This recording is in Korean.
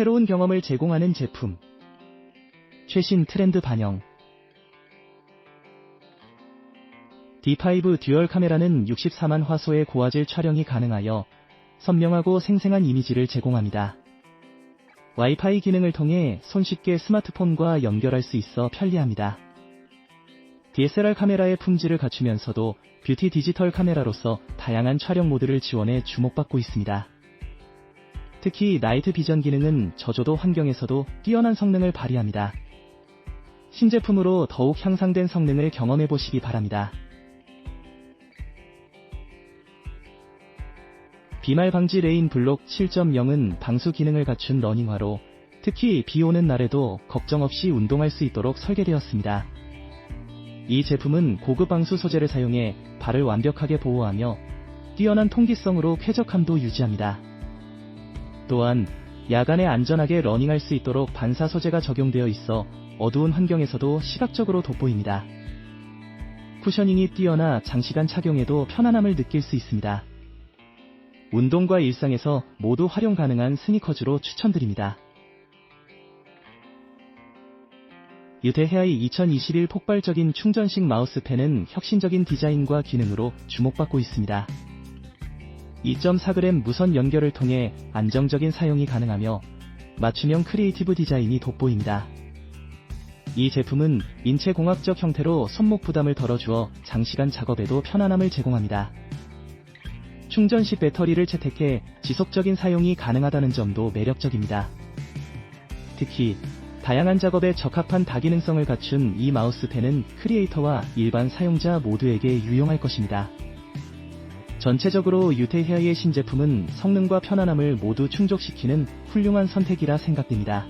새로운 경험을 제공하는 제품. 최신 트렌드 반영. D5 듀얼 카메라는 64만 화소의 고화질 촬영이 가능하여 선명하고 생생한 이미지를 제공합니다. 와이파이 기능을 통해 손쉽게 스마트폰과 연결할 수 있어 편리합니다. DSLR 카메라의 품질을 갖추면서도 뷰티 디지털 카메라로서 다양한 촬영 모드를 지원해 주목받고 있습니다. 특히 나이트 비전 기능은 저조도 환경에서도 뛰어난 성능을 발휘합니다. 신제품으로 더욱 향상된 성능을 경험해 보시기 바랍니다. 비말 방지 레인 블록 7.0은 방수 기능을 갖춘 러닝화로 특히 비 오는 날에도 걱정 없이 운동할 수 있도록 설계되었습니다. 이 제품은 고급 방수 소재를 사용해 발을 완벽하게 보호하며 뛰어난 통기성으로 쾌적함도 유지합니다. 또한 야간에 안전하게 러닝할 수 있도록 반사 소재가 적용되어 있어 어두운 환경에서도 시각적으로 돋보입니다. 쿠셔닝이 뛰어나 장시간 착용해도 편안함을 느낄 수 있습니다. 운동과 일상에서 모두 활용 가능한 스니커즈로 추천드립니다. 유테헤아이 2021 폭발적인 충전식 마우스펜은 혁신적인 디자인과 기능으로 주목받고 있습니다. 2.4g 무선 연결을 통해 안정적인 사용이 가능하며 맞춤형 크리에이티브 디자인이 돋보입니다. 이 제품은 인체공학적 형태로 손목 부담을 덜어주어 장시간 작업에도 편안함을 제공합니다. 충전식 배터리를 채택해 지속적인 사용이 가능하다는 점도 매력적입니다. 특히 다양한 작업에 적합한 다기능성을 갖춘 이 마우스펜은 크리에이터와 일반 사용자 모두에게 유용할 것입니다. 전체적으로 유테헤아의 신제품은 성능과 편안함을 모두 충족시키는 훌륭한 선택이라 생각됩니다.